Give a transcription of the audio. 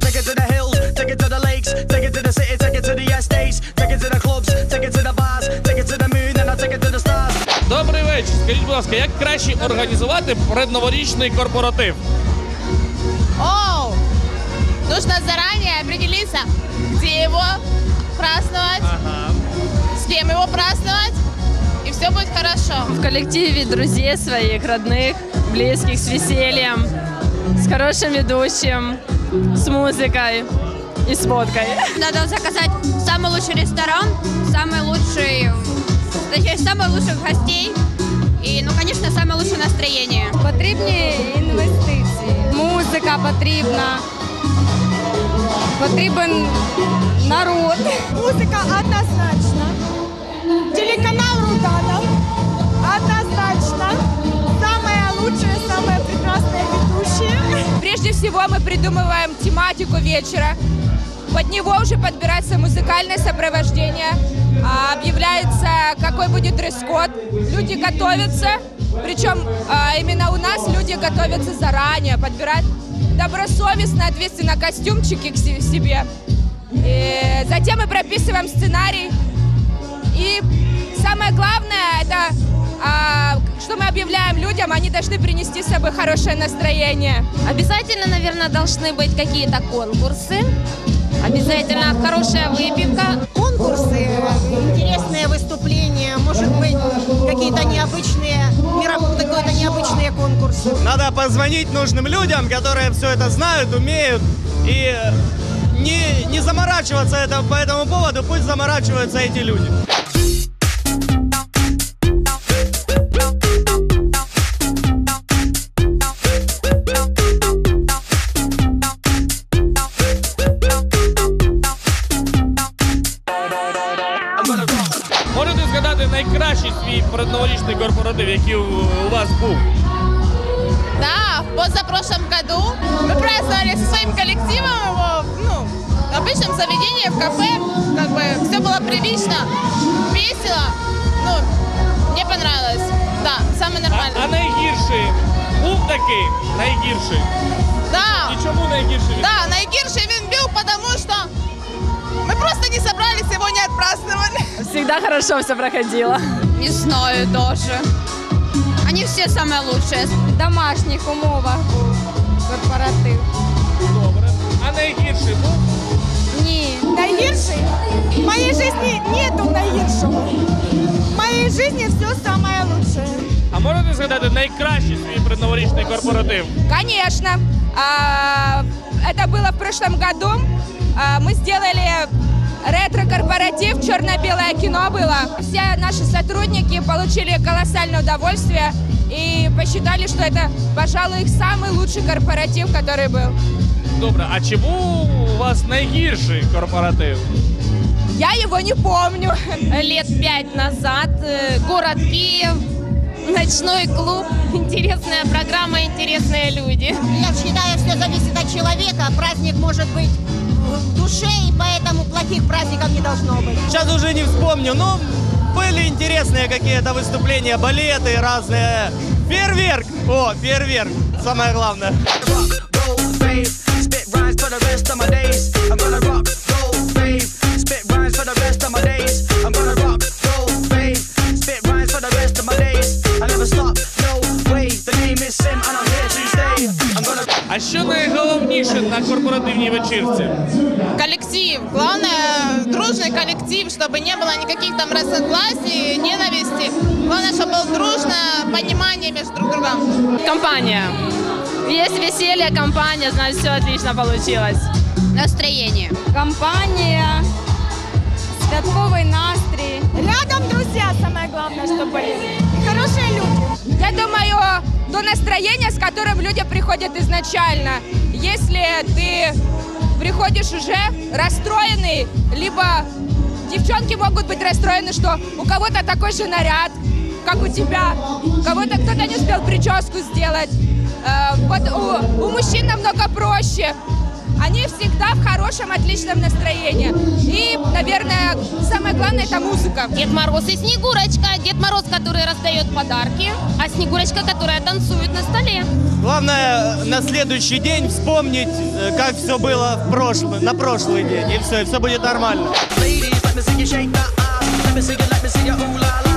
Take it to the hills, take it to the lakes, take it to the city, take it to the estates, take it to the clubs, take it to the bars, take it to the moon, and I'll take it to the stars. Добрий вечір. Скажіть, будь ласка, як краще організувати предноворічний корпоратив? Оу! Нужно заранее определиться, где его праздновать, с кем его праздновать, все будет хорошо. в коллективе друзей своих, родных, близких, с весельем, с хорошим ведущим, с музыкой и с водкой. Надо заказать самый лучший ресторан, самый лучший, точнее, самых лучших гостей и, ну, конечно, самое лучшее настроение. Потрібні інвестиції. Музика потрібна. Потрібен народ. Музыка однозначно. Телеканал Руданов однозначно. Самые лучшие, самые прекрасные ведущие. Прежде всего мы придумываем тематику вечера. Под него уже подбирается музыкальное сопровождение, а, объявляется, какой будет дресс-код. Люди готовятся, причем а, именно у нас люди готовятся заранее, подбирают добросовестно, ответственно костюмчики к се- себе. И затем мы прописываем сценарий. И самое главное, это а, что мы объявляем людям, они должны принести с собой хорошее настроение. Обязательно, наверное, должны быть какие-то конкурсы. Обязательно хорошая выпивка. Конкурсы, интересные выступления, может быть, какие-то необычные, какие-то необычные конкурсы. Надо позвонить нужным людям, которые все это знают, умеют, и не, не заморачиваться это, по этому поводу, пусть заморачиваются эти люди. Можете згадати найкращий свій предноворічний корпоратив, який у вас був? Да, в позапрошлом году мы праздновали со своим коллективом обычном заведении, в кафе. Как бы все было прилично, весело. Ну, мне понравилось. Да, самое А, нормальное. а найгірший був такий найгірший. Да, І чому найгірший? він? да, наигирший він был, потому что мы просто не собрались, его не отпраздновали. Всегда хорошо все проходило. Не знаю даже. Они все самые лучшие. В домашніх умовах був корпоратив. Добре. А найгірший був? Ні. Наигирший? В моей жизни нету наигиршего. В моей жизни все самое лучшее. А можете згадати найкращий свій предноворічний корпоратив? Конечно. А, Это было в прошлом году. А, Мы сделали ретро-корпоратив, черно-белое кино было. Все наши сотрудники получили колоссальное удовольствие и посчитали, что это, пожалуй, их самый лучший корпоратив, который был. Добре, а був у вас найгірший корпоратив? Я его не помню. Лет пять назад э, город Киев, ночной клуб, интересная программа, интересные люди. Я считаю, все зависит от человека. Праздник может быть в душе, и поэтому плохих праздников не должно быть. Сейчас уже не вспомню, но были интересные какие-то выступления, балеты разные. Фейерверк! О, фейерверк, самое главное. А що найголовніше на корпоративній вечірці? Коллектив. Главное, дружный коллектив, чтобы не было никаких там разногласий, ненависти. Главное, чтобы было дружно понимание между друг другом. Компания. Есть веселье, компания, значит, все отлично получилось. Настроение. Компанія, святковий настрій. Рядом друзья, самое главное, чтобы были. И хорошие люди. Я думаю, то настроение, с которым люди приходят изначально. Если ты приходишь уже расстроенный, либо девчонки могут быть расстроены, что у кого-то такой же наряд, как у тебя, у кого-то кто-то не успел прическу сделать. Э, Вот у, у мужчин намного проще. Они всегда в хорошем, отличном настроении. И, наверное, самое главное это музыка. Дед Мороз и Снегурочка. Дед Мороз, который раздает подарки, а Снегурочка, которая танцует на столе. Главное на следующий день вспомнить, э, как все было в прошлом, на прошлый день. И все, и все будет нормально. Ladies, let me see you shake that ass. Let me see you, let me see you, ooh la la.